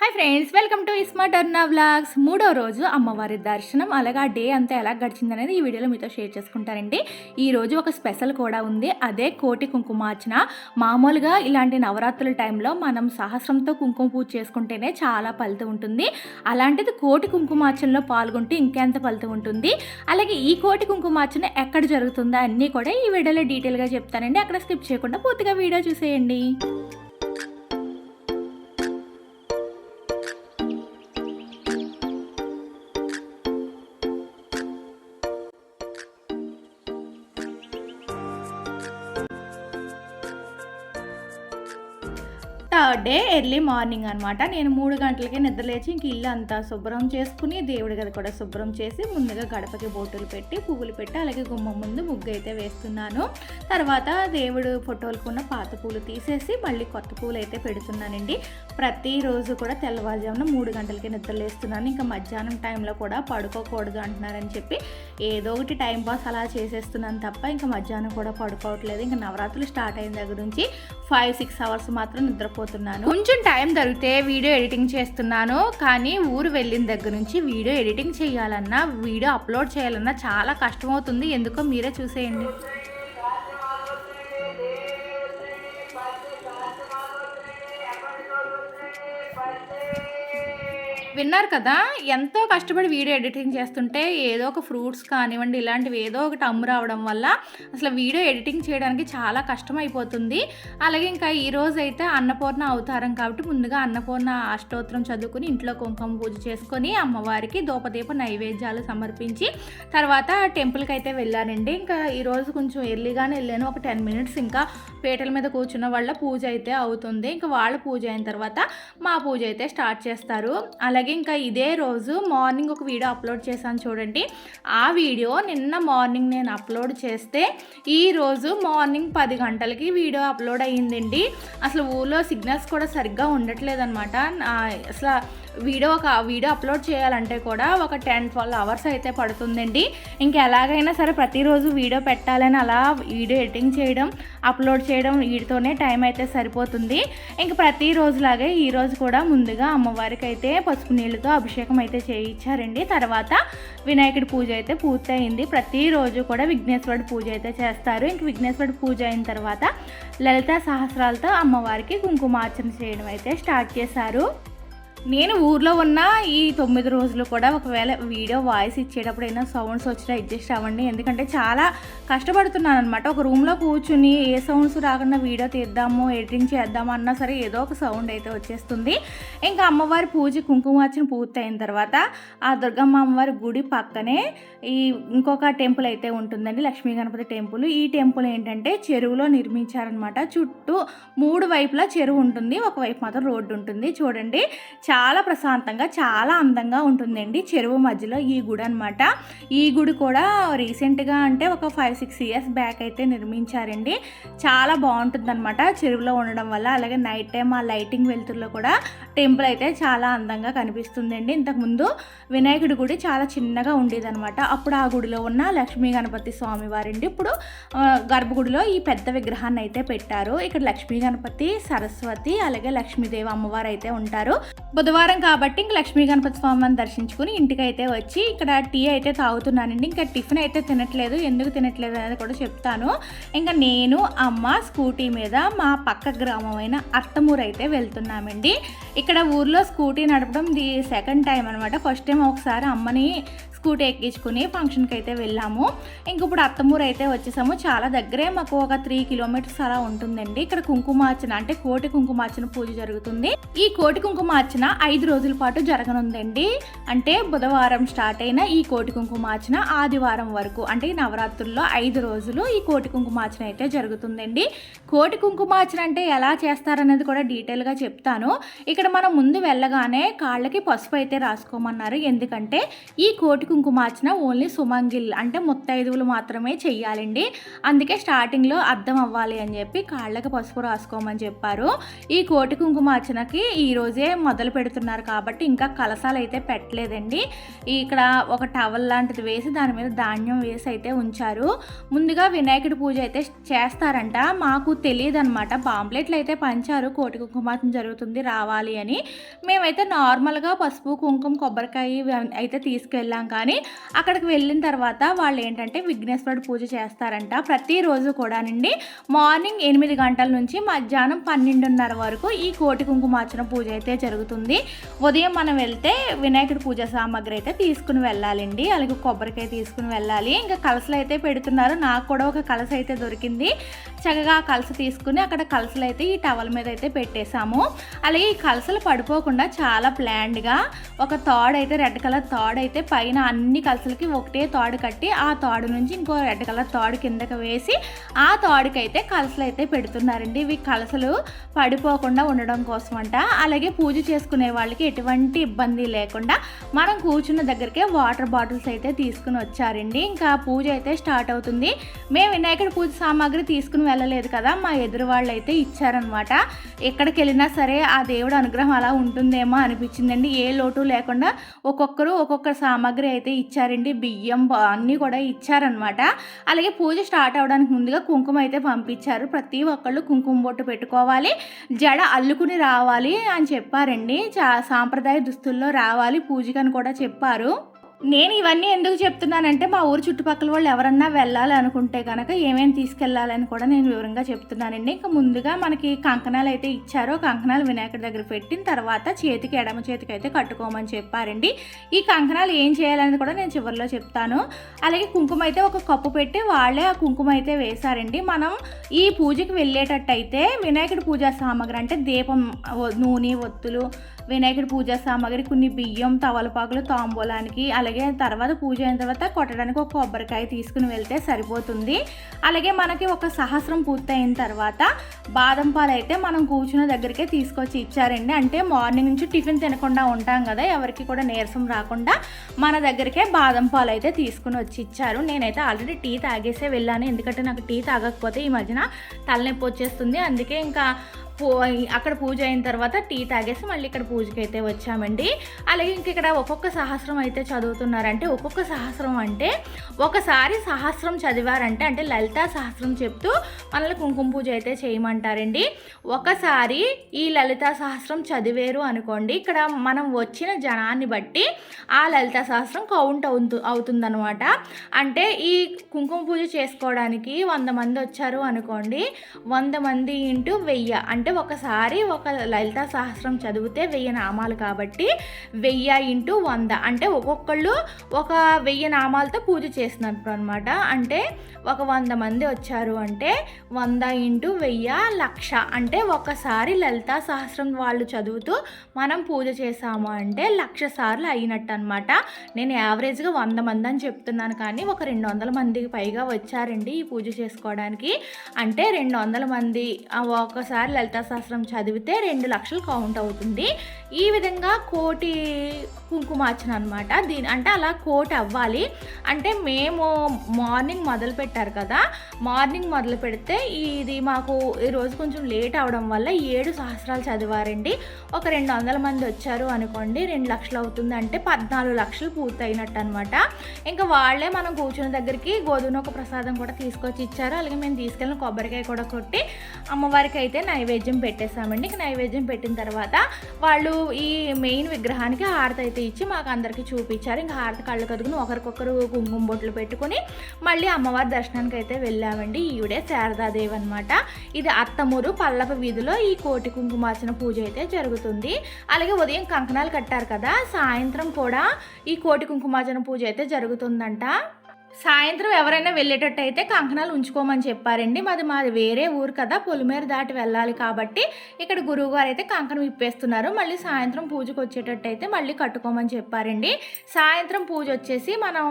Hi friends welcome to ఇస్మా టర్నా vlogs మూడో రోజు అమ్మవారి దర్శనం అలాగే ఆ డే అంతా ఎలా గడిచింది అనేది ఈ వీడియోలో మీతో షేర్ చేసుకుంటానండి. ఈ రోజు ఒక స్పెషల్ కూడా ఉంది. అదే కోటి కుంకుమార్చన. మామూలుగా ఇలాంటి నవరాత్రుల టైంలో మనం సహస్రంతో కుంకుమ పూజ చేసుకుంటేనే చాలా ఫలితం ఉంటుంది. అలాంటిది కోటి కుంకుమార్చనలో పాల్గొంటే ఇంకెంత ఫలితం ఉంటుంది. అలాగే ఈ కోటి కుంకుమార్చన ఎక్కడ జరుగుతుందో అన్నీ కూడా ఈ వీడియోలో డీటెయిల్గా చెప్తానండి. అక్కడ స్కిప్ చేయకుండా పూర్తిగా వీడియో చూసేయండి. థర్డ్ డే ఎర్లీ మార్నింగ్ అనమాట నేను మూడు గంటలకే నిద్రలేచి ఇంక ఇల్లు అంతా శుభ్రం చేసుకుని దేవుడి గది కూడా శుభ్రం చేసి ముందుగా గడపకి బొట్టులు పెట్టి పువ్వులు పెట్టి అలాగే గుమ్మం ముందు ముగ్గు అయితే వేస్తున్నాను. తర్వాత దేవుడు ఫోటోలకున్న పాత పూలు తీసేసి మళ్ళీ కొత్త పూలు అయితే పెడుతున్నానండి. ప్రతిరోజు కూడా తెల్లవారుజామున మూడు గంటలకి నిద్రలేస్తున్నాను. ఇంకా మధ్యాహ్నం టైంలో కూడా పడుకోకూడదు అంటున్నారని చెప్పి ఏదో ఒకటి టైం పాస్ అలా చేసేస్తున్నాను తప్ప ఇంకా మధ్యాహ్నం కూడా పడుకోవట్లేదు. ఇంకా నవరాత్రులు స్టార్ట్ అయిన దగ్గర నుంచి ఫైవ్ సిక్స్ అవర్స్ మాత్రం నిద్రపోతున్నాను. కొంచెం టైం దొరికితే వీడియో ఎడిటింగ్ చేస్తున్నాను. కానీ ఊరు వెళ్ళిన దగ్గర నుంచి వీడియో ఎడిటింగ్ చేయాలన్నా వీడియో అప్లోడ్ చేయాలన్నా చాలా కష్టమవుతుంది. ఎందుకో మీరే చూసేయండి. విన్నారు కదా ఎంతో కష్టపడి వీడియో ఎడిటింగ్ చేస్తుంటే ఏదో ఒక ఫ్రూట్స్ కానివ్వండి ఇలాంటివి ఏదో ఒకటి అమ్ము రావడం వల్ల అసలు వీడియో ఎడిటింగ్ చేయడానికి చాలా కష్టం అయిపోతుంది అలాగే ఇంకా ఈరోజు అయితే అన్నపూర్ణ అవతారం కాబట్టి ముందుగా అన్నపూర్ణ అష్టోత్తరం చదువుకుని ఇంట్లో కుంకుమ పూజ చేసుకొని అమ్మవారికి దూపదీప నైవేద్యాలు సమర్పించి తర్వాత టెంపుల్కి అయితే వెళ్ళానండి. ఇంకా ఈరోజు కొంచెం ఎర్లీగానే వెళ్ళాను ఒక టెన్ మినిట్స్ ఇంకా పీటల మీద కూర్చున్న వాళ్ళ పూజ అయితే అవుతుంది. ఇంకా వాళ్ళ పూజ అయిన తర్వాత మా పూజ అయితే స్టార్ట్ చేస్తారు. అలాగే ఇంకా ఇదే రోజు మార్నింగ్ ఒక వీడియో అప్లోడ్ చేశాను చూడండి. ఆ వీడియో నిన్న మార్నింగ్ నేను అప్లోడ్ చేస్తే ఈ రోజు మార్నింగ్ పది గంటలకి వీడియో అప్లోడ్ అయ్యిందండి. అసలు ఊళ్ళో సిగ్నల్స్ కూడా సరిగ్గా ఉండట్లేదు అనమాట అసలు వీడియో ఒక వీడియో అప్లోడ్ చేయాలంటే కూడా ఒక టెన్ ట్వెల్వ్ అవర్స్ అయితే పడుతుందండి. ఇంకా ఎలాగైనా సరే ప్రతిరోజు వీడియో పెట్టాలని అలా వీడియో ఎడిటింగ్ చేయడం అప్లోడ్ చేయడం వీటితోనే టైం అయితే సరిపోతుంది. ఇంక ప్రతిరోజులాగే ఈరోజు కూడా ముందుగా అమ్మవారికి అయితే పసుపు నీళ్ళతో అభిషేకం అయితే చేయించారండి. తర్వాత వినాయకుడి పూజ అయితే పూర్తయింది. ప్రతిరోజు కూడా విఘ్నేశ్వరుడు పూజ అయితే చేస్తారు. ఇంక విఘ్నేశ్వరుడు పూజ అయిన తర్వాత లలిత సహస్రాలతో అమ్మవారికి కుంకుమార్చన చేయడం అయితే స్టార్ట్ చేశారు. నేను ఊర్లో ఉన్న ఈ తొమ్మిది రోజులు కూడా ఒకవేళ వీడియో వాయిస్ ఇచ్చేటప్పుడు అయినా సౌండ్స్ వచ్చినా అడ్జస్ట్ అవ్వండి. ఎందుకంటే చాలా కష్టపడుతున్నాను అనమాట ఒక రూమ్లో కూర్చుని ఏ సౌండ్స్ రాకుండా వీడియో తీద్దాము ఎడిటింగ్ చేద్దాము అన్నా సరే ఏదో ఒక సౌండ్ అయితే వచ్చేస్తుంది. ఇంకా అమ్మవారి పూజ కుంకుమార్చన పూర్తయిన తర్వాత ఆ దుర్గమ్మ అమ్మవారి గుడి పక్కనే ఈ ఇంకొక టెంపుల్ అయితే ఉంటుందండి లక్ష్మీ గణపతి టెంపుల్ ఈ టెంపుల్ ఏంటంటే చెరువులో నిర్మించారనమాట చుట్టూ మూడు వైపులా చెరువు ఉంటుంది. ఒకవైపు మాత్రం రోడ్డు ఉంటుంది. చూడండి చాలా ప్రశాంతంగా చాలా అందంగా ఉంటుందండి చెరువు మధ్యలో ఈ గుడి అనమాట ఈ గుడి కూడా రీసెంట్గా అంటే ఒక ఫైవ్ సిక్స్ ఇయర్స్ బ్యాక్ అయితే నిర్మించారండి. చాలా బాగుంటుంది అనమాట చెరువులో ఉండడం వల్ల. అలాగే నైట్ టైం ఆ లైటింగ్ వెలుతురులో కూడా టెంపుల్ అయితే చాలా అందంగా కనిపిస్తుందండి. ఇంతకుముందు వినాయకుడి గుడి చాలా చిన్నగా ఉండేదన్నమాట. అప్పుడు ఆ గుడిలో ఉన్న లక్ష్మీ గణపతి స్వామి వారండి. ఇప్పుడు గర్భగుడిలో ఈ పెద్ద విగ్రహాన్ని అయితే పెట్టారు. ఇక్కడ లక్ష్మీ గణపతి సరస్వతి అలాగే లక్ష్మీదేవి అమ్మవారు అయితే ఉంటారు. బుధవారం కాబట్టి ఇంక లక్ష్మీ గణపతి స్వామిని దర్శించుకుని ఇంటికైతే వచ్చి ఇక్కడ టీ అయితే తాగుతున్నానండి. ఇంకా టిఫిన్ అయితే తినట్లేదు. ఎందుకు తినట్లేదు అనేది కూడా చెప్తాను. ఇంకా నేను అమ్మ స్కూటీ మీద మా పక్క గ్రామం అయిన అత్తమూరు అయితే వెళ్తున్నామండి. ఇక్కడ ఊర్లో స్కూటీ నడపడం ది సెకండ్ టైం అనమాట ఫస్ట్ టైం ఒకసారి అమ్మని స్కూటీ ఎక్కించుకుని ఫంక్షన్కి అయితే వెళ్ళాము. ఇంక ఇప్పుడు అత్తమూరు అయితే వచ్చేసాము. చాలా దగ్గరే మాకు ఒక త్రీ కిలోమీటర్స్ అలా ఉంటుందండి. ఇక్కడ కుంకుమార్చన అంటే కోటి కుంకుమార్చన పూజ జరుగుతుంది. ఈ కోటి కుంకుమార్చన ఐదు రోజుల పాటు జరగనుందండి. అంటే బుధవారం స్టార్ట్ అయిన ఈ కోటి కుంకుమార్చన ఆదివారం వరకు అంటే ఈ నవరాత్రుల్లో ఐదు రోజులు ఈ కోటి కుంకుమార్చన అయితే జరుగుతుందండి. కోటి కుంకుమార్చన అంటే ఎలా చేస్తారనేది కూడా డీటెయిల్గా చెప్తాను. ఇక్కడ మనం ముందు వెళ్ళగానే కాళ్ళకి పసుపు అయితే రాసుకోమన్నారు. ఎందుకంటే ఈ కోటి కుంకుమార్చన ఓన్లీ సుమంగిల్ అంటే ముత్తైదువులు మాత్రమే చెయ్యాలండి. అందుకే స్టార్టింగ్లో అర్థం అవ్వాలి అని చెప్పి కాళ్ళకి పసుపు రాసుకోమని చెప్పారు. ఈ కోటి కుంకుమార్చనకి ఈరోజే మొదలు పెడుతున్నారు కాబట్టి ఇంకా కలసాలు అయితే పెట్టలేదండి. ఇక్కడ ఒక టవల్ లాంటిది వేసి దాని మీద ధాన్యం వేసి అయితే ఉంచారు. ముందుగా వినాయకుడి పూజ అయితే చేస్తారంట. మాకు తెలియదు అనమాట పాంప్లెట్లు అయితే పంచారు. కోటి కుంకుమార్చన జరుగుతుంది రావాలి అని. మేమైతే నార్మల్గా పసుపు కుంకుమ కొబ్బరికాయ అయితే తీసుకెళ్ళాం కానీ అక్కడికి వెళ్ళిన తర్వాత వాళ్ళు ఏంటంటే విఘ్నేశ్వరుడు పూజ చేస్తారంట. ప్రతిరోజు కూడానండి. మార్నింగ్ ఎనిమిది గంటల నుంచి మధ్యాహ్నం పన్నెండున్నర వరకు ఈ కోటి కుంకుమార్చన పూజ అయితే జరుగుతుంది. ఉదయం మనం వెళ్తే వినాయకుడి పూజ సామాగ్రి అయితే తీసుకుని వెళ్ళాలండి. అలాగే కొబ్బరికాయ తీసుకుని వెళ్ళాలి. ఇంకా కలసలు అయితే పెడుతున్నారు. నాకు కూడా ఒక కలస అయితే దొరికింది. చక్కగా ఆ కలస తీసుకుని అక్కడ కలసలు అయితే ఈ టవల్ మీద అయితే పెట్టేశాము. అలాగే ఈ కలసలు పడిపోకుండా చాలా ప్లాండ్గా ఒక తాడు అయితే రెడ్ కలర్ తాడు అయితే పైన అన్ని కలసలకి ఒకటే తాడు కట్టి ఆ తాడు నుంచి ఇంకో రెడ్ కలర్ తాడు కిందకి వేసి ఆ తాడుకైతే కలసలు అయితే పెడుతున్నారండి. ఇవి కలసలు పడిపోకుండా ఉండడం కోసం అంట అలాగే పూజ చేసుకునే వాళ్ళకి ఎటువంటి ఇబ్బంది లేకుండా మనం కూర్చున్న దగ్గరికే వాటర్ బాటిల్స్ అయితే తీసుకుని వచ్చారండి. ఇంకా పూజ అయితే స్టార్ట్ అవుతుంది. మేము వినాయకుడి పూజ సామాగ్రి తీసుకుని వెళ్ళలేదు కదా మా ఎదురు వాళ్ళు అయితే ఇచ్చారనమాట ఎక్కడికి వెళ్ళినా సరే ఆ దేవుడు అనుగ్రహం అలా ఉంటుందేమో అనిపించిందండి. ఏ లోటు లేకుండా ఒక్కొక్కరు ఒక్కొక్క సామాగ్రి అయితే ఇచ్చారండి. బియ్యం బ- అన్నీ కూడా ఇచ్చారనమాట అలాగే పూజ స్టార్ట్ అవడానికి ముందుగా కుంకుమ అయితే పంపించారు. ప్రతి ఒక్కళ్ళు కుంకుమ బొట్టు పెట్టుకోవాలి. జడ అల్లుకుని రావాలి అని చెప్పారండి. చా సాంప్రదాయ దుస్తుల్లో రావాలి. పూజకని కూడా చెప్పారు. నేను ఇవన్నీ ఎందుకు చెప్తున్నానంటే మా ఊరు చుట్టుపక్కల వాళ్ళు ఎవరన్నా వెళ్ళాలి అనుకుంటే కనుక ఏమేమి తీసుకెళ్ళాలని కూడా నేను వివరంగా చెప్తున్నానండి. ఇంకా ముందుగా మనకి కంకణాలు అయితే ఇచ్చారో కంకణాలు వినాయకుడి దగ్గర పెట్టిన తర్వాత చేతికి ఎడమ చేతికి అయితే కట్టుకోమని చెప్పారండి. ఈ కంకణాలు ఏం చేయాలనేది కూడా నేను చివరిలో చెప్తాను. అలాగే కుంకుమ అయితే ఒక కప్పు పెట్టి వాళ్ళే ఆ కుంకుమ అయితే వేశారండి. మనం ఈ పూజకి వెళ్ళేటట్టయితే వినాయకుడి పూజా సామాగ్రి అంటే దీపం నూనె ఒత్తులు వినాయకుడి పూజా సామాగ్రి కొన్ని బియ్యం తవలపాకులు తాంబూలానికి అలాగే అలాగే తర్వాత పూజ అయిన తర్వాత కొట్టడానికి ఒక కొబ్బరికాయ తీసుకుని వెళ్తే సరిపోతుంది. అలాగే మనకి ఒక సహస్రం పూర్తయిన తర్వాత బాదం పాలు అయితే మనం కూర్చున్న దగ్గరికే తీసుకొచ్చి ఇచ్చారండి. అంటే మార్నింగ్ నుంచి టిఫిన్ తినకుండా ఉంటాం కదా ఎవరికి కూడా నీరసం రాకుండా మన దగ్గరికే బాదం పాలు అయితే తీసుకుని వచ్చి ఇచ్చారు. నేనైతే ఆల్రెడీ టీ తాగేసే వెళ్ళాను. ఎందుకంటే నాకు టీ తాగకపోతే ఈ మధ్యన తలనొప్పి వచ్చేస్తుంది. అందుకే ఇంకా అక్కడ పూజ అయిన తర్వాత టీ తాగేసి మళ్ళీ ఇక్కడ పూజకి అయితే వచ్చామండి. అలాగే ఇంక ఇక్కడ ఒక్కొక్క సహస్రం అయితే చదువుతున్నారంటే ఒక్కొక్క సహస్రం అంటే ఒకసారి సహస్రం చదివారంటే అంటే లలితా సహస్రం చెప్తూ మనల్ని కుంకుమ పూజ అయితే చేయమంటారండి. ఒకసారి ఈ లలితా సహస్రం చదివేరు అనుకోండి ఇక్కడ మనం వచ్చిన జనాన్ని బట్టి ఆ లలితా సహస్రం కౌంట్ అవుతు అవుతుందనమాట అంటే ఈ కుంకుమ పూజ చేసుకోవడానికి వంద మంది వచ్చారు అనుకోండి వంద మంది ఇంటూ వెయ్యి అంటే ఒకసారి ఒక లలితా సహస్రం చదివితే వెయ్యి నామాలు కాబట్టి వెయ్యి ఇంటూ వంద. అంటే ఒక్కొక్కళ్ళు ఒక వెయ్యి నామాలతో పూజ చేసినప్పుడు అనమాట అంటే ఒక వంద మంది వచ్చారు అంటే వంద ఇంటూ వెయ్యి లక్ష. అంటే ఒకసారి లలితా సహస్రం వాళ్ళు చదువుతూ మనం పూజ చేసాము అంటే లక్ష సార్లు అయినట్టు అనమాట నేను యావరేజ్గా వంద మంది అని చెప్తున్నాను కానీ ఒక రెండు వందల మందికి పైగా వచ్చారండి ఈ పూజ చేసుకోవడానికి. అంటే రెండు వందల మంది ఒకసారి లలిత లలితా సహస్రం చదివితే రెండు లక్షలు కౌంట్ అవుతుంది. ఈ విధంగా కోటి కుంకుమార్చన అనమాట దీని అంటే అలా కోటి అవ్వాలి. అంటే మేము మార్నింగ్ మొదలు పెట్టారు కదా. మార్నింగ్ మొదలు పెడితే ఇది మాకు ఈరోజు కొంచెం లేట్ అవడం వల్ల ఏడు సహస్రాలు చదివారండి. ఒక రెండు వందల మంది వచ్చారు అనుకోండి రెండు లక్షలు అవుతుంది అంటే పద్నాలుగు లక్షలు పూర్తయినట్టు అనమాట ఇంకా వాళ్ళే మనం కూర్చున్న దగ్గరికి గోధుమ ఒక ప్రసాదం కూడా తీసుకొచ్చి ఇచ్చారు. అలాగే మేము తీసుకెళ్ళిన కొబ్బరికాయ కూడా కొట్టి అమ్మవారికి అయితే నైవేద్యం పెట్టేశామండి. ఇక నైవేద్యం పెట్టిన తర్వాత వాళ్ళు ఈ మెయిన్ విగ్రహానికి హారతి అయితే ఇచ్చి మాకు అందరికీ చూపించారు. ఇంకా హారతి కళ్ళు కదుకుని ఒకరికొకరు కుంకుమ బొట్లు పెట్టుకొని మళ్ళీ అమ్మవారి దర్శనానికి అయితే వెళ్ళామండి. ఈవిడే శారదాదేవి అనమాట ఇది అత్తమూరు పల్లప వీధిలో ఈ కోటి కుంకుమార్చన పూజ అయితే జరుగుతుంది. అలాగే ఉదయం కంకణాలు కట్టారు కదా సాయంత్రం కూడా ఈ కోటి కుంకుమార్చన పూజ అయితే జరుగుతుందంట. సాయంత్రం ఎవరైనా వెళ్ళేటట్టు అయితే కంకణాలు ఉంచుకోమని చెప్పారండి. మాది మాది వేరే ఊరు కదా పొలిమేర దాటి వెళ్ళాలి కాబట్టి ఇక్కడ గురువుగారు అయితే కంకణం ఇప్పేస్తున్నారు. మళ్ళీ సాయంత్రం పూజకు వచ్చేటట్టు అయితే మళ్ళీ కట్టుకోమని చెప్పారండి. సాయంత్రం పూజ వచ్చేసి మనం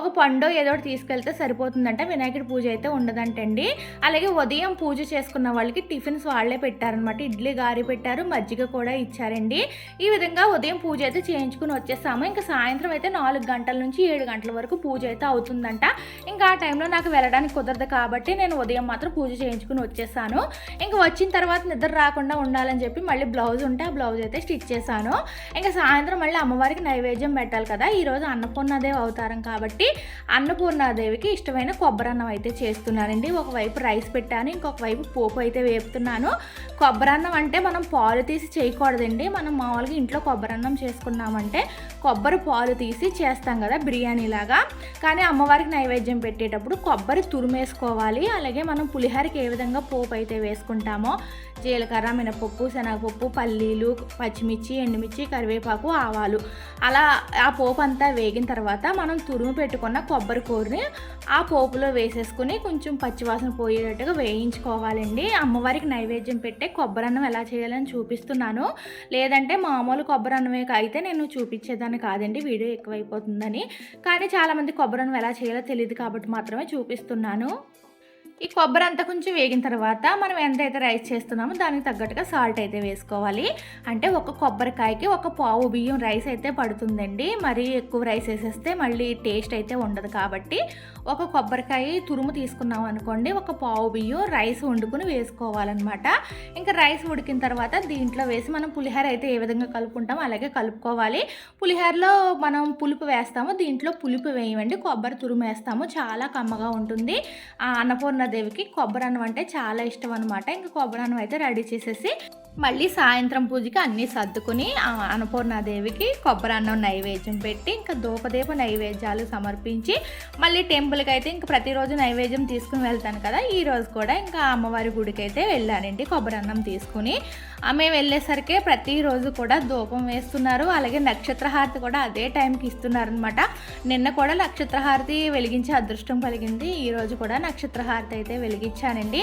ఒక పండు ఏదో ఒకటి తీసుకెళ్తే సరిపోతుందంట. వినాయకుడి పూజ అయితే ఉండదంటండి. అలాగే ఉదయం పూజ చేసుకున్న వాళ్ళకి టిఫిన్స్ వాళ్ళే పెట్టారనమాట ఇడ్లీ గారి పెట్టారు మజ్జిగ కూడా ఇచ్చారండి. ఈ విధంగా ఉదయం పూజ అయితే చేయించుకుని వచ్చేసాము. ఇంకా సాయంత్రం అయితే నాలుగు గంటల నుంచి ఏడు గంటల వరకు పూజ అయితే అవుతుందంట ఇంకా ఆ టైంలో నాకు వెళ్ళడానికి కుదరదు కాబట్టి నేను ఉదయం మాత్రం పూజ చేయించుకుని వచ్చేసాను. ఇంకా వచ్చిన తర్వాత నిద్ర రాకుండా ఉండాలని చెప్పి మళ్ళీ బ్లౌజ్ ఉంటే ఆ బ్లౌజ్ అయితే స్టిచ్ చేశాను. ఇంకా సాయంత్రం మళ్ళీ అమ్మవారికి నైవేద్యం పెట్టాలి కదా ఈరోజు అన్నపూర్ణాదేవి అవతారం కాబట్టి అన్నపూర్ణాదేవికి ఇష్టమైన కొబ్బరి అన్నం అయితే చేస్తున్నానండి. ఒకవైపు రైస్ పెట్టాను ఇంకొక వైపు పోపు అయితే వేపుతున్నాను. కొబ్బరి అన్నం అంటే మనం పాలు తీసి చేయకూడదండి. మనం మామూలుగా ఇంట్లో కొబ్బరి అన్నం చేసుకున్నామంటే కొబ్బరి పాలు తీసి చేస్తాం కదా బిర్యానీ లాగా కానీ అమ్మవారికి నైవేద్యం పెట్టేటప్పుడు కొబ్బరి తురిమేసుకోవాలి. అలాగే మనం పులిహోరకి ఏ విధంగా పోపు అయితే వేసుకుంటామో జీలకర్ర మినపప్పు శనగపప్పు పల్లీలు పచ్చిమిర్చి ఎండుమిర్చి కరివేపాకు ఆవాలు. అలా ఆ పోపు అంతా వేగిన తర్వాత మనం తురుము పెట్టుకున్న కొబ్బరి కూరని ఆ పోపులో వేసేసుకుని కొంచెం పచ్చివాసన పోయేటట్టుగా వేయించుకోవాలండి. అమ్మవారికి నైవేద్యం పెట్టే కొబ్బరి అన్నం ఎలా చేయాలని చూపిస్తున్నాను. లేదంటే మామూలు కొబ్బరి అన్నమే అయితే నేను చూపించేదాన్ని కాదండి వీడియో ఎక్కువైపోతుందని. కానీ చాలామంది కొబ్బరి అన్నం ఎలా చేయాలో తెలియదు కాబట్టి మాత్రమే చూపిస్తున్నాను. ఈ కొబ్బరి అంతా కొంచెం వేగిన తర్వాత మనం ఎంతైతే రైస్ చేస్తున్నామో దానికి తగ్గట్టుగా సాల్ట్ అయితే వేసుకోవాలి. అంటే ఒక కొబ్బరికాయకి ఒక పావు బియ్యం రైస్ అయితే పడుతుందండి. మరీ ఎక్కువ రైస్ వేసేస్తే మళ్ళీ టేస్ట్ అయితే ఉండదు కాబట్టి ఒక కొబ్బరికాయ తురుము తీసుకున్నాం అనుకోండి ఒక పావు బియ్యం రైస్ వండుకుని వేసుకోవాలన్నమాట. ఇంకా రైస్ ఉడికిన తర్వాత దీంట్లో వేసి మనం పులిహోర అయితే ఏ విధంగా కలుపుకుంటామో అలాగే కలుపుకోవాలి. పులిహోరలో మనం పులుపు వేస్తాము దీంట్లో పులుపు వేయమండి. కొబ్బరి తురుము వేస్తాము చాలా కమ్మగా ఉంటుంది. ఆ సీతాదేవికి కొబ్బరి అన్నం అంటే చాలా ఇష్టం అనమాట ఇంకా కొబ్బరి అన్నం అయితే రెడీ చేసేసి మళ్ళీ సాయంత్రం పూజకి అన్నీ సర్దుకుని అన్నపూర్ణాదేవికి కొబ్బరి అన్నం నైవేద్యం పెట్టి ఇంకా దూపదీప నైవేద్యాలు సమర్పించి మళ్ళీ టెంపుల్కి అయితే ఇంకా ప్రతిరోజు నైవేద్యం తీసుకుని వెళ్తాను కదా. ఈరోజు కూడా ఇంకా అమ్మవారి గుడికి అయితే వెళ్ళానండి కొబ్బరి అన్నం తీసుకుని. ఆమె వెళ్ళేసరికి ప్రతిరోజు కూడా ధూపం వేస్తున్నారు. అలాగే నక్షత్రహారతి కూడా అదే టైంకి ఇస్తున్నారనమాట నిన్న కూడా నక్షత్రహారతి వెలిగించే అదృష్టం కలిగింది. ఈరోజు కూడా నక్షత్రహారతి అయితే వెలిగించానండి.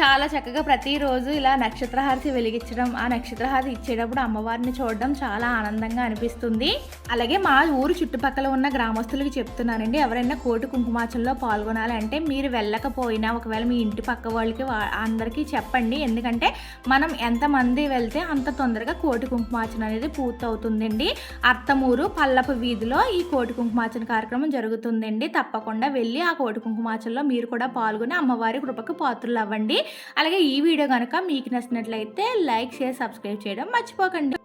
చాలా చక్కగా ప్రతిరోజు ఇలా నక్షత్రహారతి వెలిగించడం ఆ నక్షత్రహారతి ఇచ్చేటప్పుడు అమ్మవారిని చూడడం చాలా ఆనందంగా అనిపిస్తుంది. అలాగే మా ఊరు చుట్టుపక్కల ఉన్న గ్రామస్తులకి చెప్తున్నానండి ఎవరైనా కోటి కుంకుమాచంలో పాల్గొనాలంటే మీరు వెళ్ళకపోయినా ఒకవేళ మీ ఇంటి పక్క వాళ్ళకి అందరికీ చెప్పండి. ఎందుకంటే మనం ఎంతమంది వెళ్తే అంత తొందరగా కోటి కుంకుమార్చన అనేది పూర్తవుతుందండి. అత్తమూరు పల్లపు వీధిలో ఈ కోటి కుంకుమార్చన కార్యక్రమం జరుగుతుందండి. తప్పకుండా వెళ్ళి ఆ కోటి కుంకుమార్చనలో మీరు కూడా పాల్గొని అమ్మవారి కృపకు పాత్రలు అవ్వండి అలాగే ఈ వీడియో కనుక మీకు నచ్చినట్లయితే లైక్ షేర్ సబ్స్క్రైబ్ చేయడం మర్చిపోకండి.